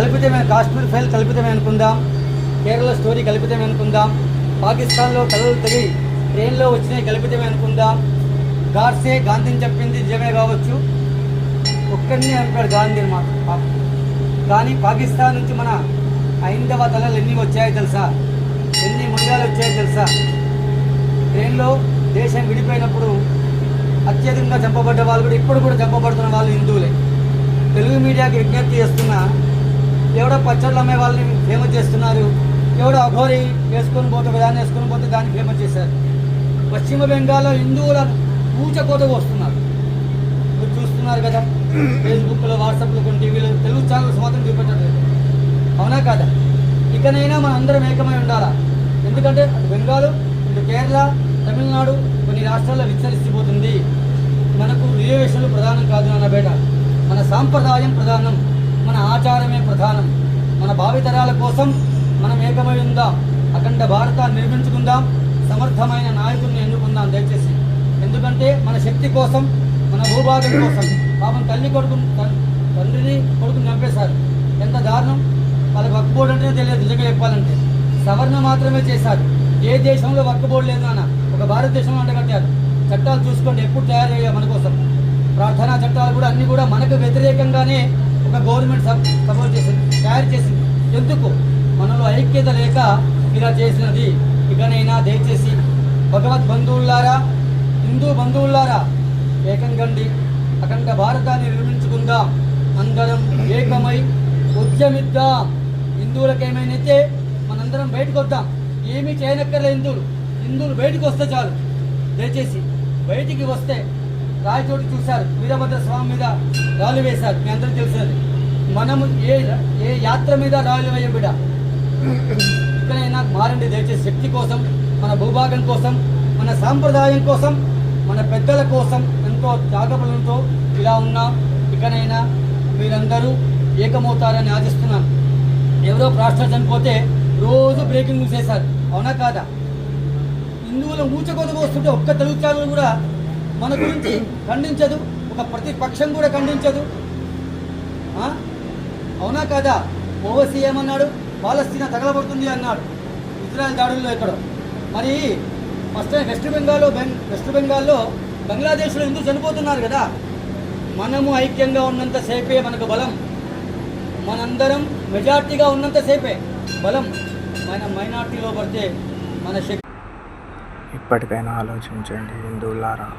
కల్పితమే Kashmir file కల్పితమే అనుకుందాం. Kerala story కల్పితమే అనుకుందాం. పాకిస్తాన్లో కలలు తెగి ట్రైన్లో వచ్చినాయి కల్పితమే అనుకుందాం. గాడ్సే గాంధీని చెప్పింది నిజమే కావచ్చు. ఒక్కడిని అంటాడు గాంధీ అనమాట కానీ పాకిస్తాన్ నుంచి మన ఐందవ తలలు ఎన్ని వచ్చాయో తెలుసా? ఎన్ని ముందాలు వచ్చాయో తెలుసా? ట్రైన్లో దేశం విడిపోయినప్పుడు అత్యధికంగా చంపబడ్డ వాళ్ళు కూడా ఇప్పుడు కూడా చంపబడుతున్న వాళ్ళు హిందువులే. తెలుగు మీడియాకి విజ్ఞప్తి చేస్తున్నా ఎవడో పచ్చళ్ళు అమ్మే వాళ్ళని ఫేమస్ చేస్తున్నారు. ఎవడో అఘోరి వేసుకొని పోతే విధానం వేసుకొని పోతే దాన్ని ఫేమస్ చేశారు. పశ్చిమ బెంగాల్లో హిందువులను పూచకోత వస్తున్నారు మీరు చూస్తున్నారు కదా ఫేస్బుక్లో వాట్సాప్లో కొన్ని టీవీలో తెలుగు ఛానల్స్ మాత్రం చూపించట్లేదు అవునా కాదా? ఇకనైనా మనం అందరం ఏకమై ఉండాలా? ఎందుకంటే అటు బెంగాల్ ఇటు కేరళ తమిళనాడు కొన్ని రాష్ట్రాల్లో విస్తరిస్తుపోతుంది మనకు రిజర్వేషన్లు ప్రధానం కాదు అన్న బేట. మన సాంప్రదాయం ప్రధానం. మన ఆచారమే ప్రధానం. మన భావితరాల కోసం మనం ఏకమై ఉందాం. అఖండ భారతాన్ని నిర్మించుకుందాం. సమర్థమైన నాయకుడిని ఎన్నుకుందాం దయచేసి. ఎందుకంటే మన శక్తి కోసం మన భూభాగం కోసం పాపం తల్లి కొడుకు తండ్రిని కొడుకుని చంపేశారు. ఎంత దారుణం! వాళ్ళకి వర్క్ బోర్డు అంటేనే తెలియదు నిజంగా చెప్పాలంటే. సవరణ మాత్రమే చేశారు. ఏ దేశంలో వర్క్ బోర్డు లేదు నాన్న? ఒక భారతదేశంలో అంటగట్టారు చట్టాలు చూసుకోండి ఎప్పుడు తయారు మన కోసం. ప్రార్థనా చట్టాలు కూడా అన్నీ కూడా మనకు వ్యతిరేకంగానే ఒక గవర్నమెంట్ సపోర్ట్ చేసింది తయారు చేసింది. ఎందుకు? మనలో ఐక్యత లేక ఇలా చేసినది. ఇకనైనా దయచేసి భగవద్ బంధువులారా హిందూ బంధువులారా ఏకంగండి అఖండ భారతాన్ని నిర్మించుకుందాం. అందరం ఏకమై ఉద్యమిద్దాం. హిందువులకు ఏమైనైతే మనందరం బయటకు వద్దాం. ఏమీ చేయనక్కర్లే హిందువులు. హిందువులు బయటకు వస్తే చాలు. దయచేసి బయటికి వస్తే రాయచోటి చూశారు. వీరభద్ర స్వామి మీద రాళ్ళు వేశారు. మీ అందరూ తెలిసినది మనము ఏ ఏ యాత్ర మీద రాళ్ళు వేయం బిడ ఇక్కడైనా మారండి. దయచేసి శక్తి కోసం మన భూభాగం కోసం మన సాంప్రదాయం కోసం మన పెద్దల కోసం ఎంతో త్యాగబలంతో ఇలా ఉన్నాం. ఇకనైనా మీరందరూ ఏకమవుతారని ఆశిస్తున్నాను ఎవరో ప్రాస్టర్ చనిపోతే రోజు బ్రేకింగ్ న్యూస్ చేశారు అవునా కాదా? హిందువులు ఊచకోత వస్తుంటే ఒక్క తెలుగు ఛానల్ కూడా మన గురించి ఖండించదు ఒక ప్రతిపక్షం కూడా ఖండించదు. అవునా కాదా? ఓవసీ ఏమన్నాడు? పాలస్తీనా తగలబడుతుంది అన్నాడు. ఇజ్రాయెల్ దాడుల్లో ఎక్కడో. మరి ఫస్ట్ టైం వెస్ట్ బెంగాల్లో బెంగ్ వెస్ట్ బెంగాల్లో బంగ్లాదేశ్లో ఎందుకు చనిపోతున్నారు కదా? మనము ఐక్యంగా ఉన్నంత సేపే మనకు బలం. మనందరం మెజార్టీగా ఉన్నంత సేపే బలం. మన మైనార్టీలో పడితే మన శక్తి ఇప్పటికైనా ఆలోచించండి హిందువులారా.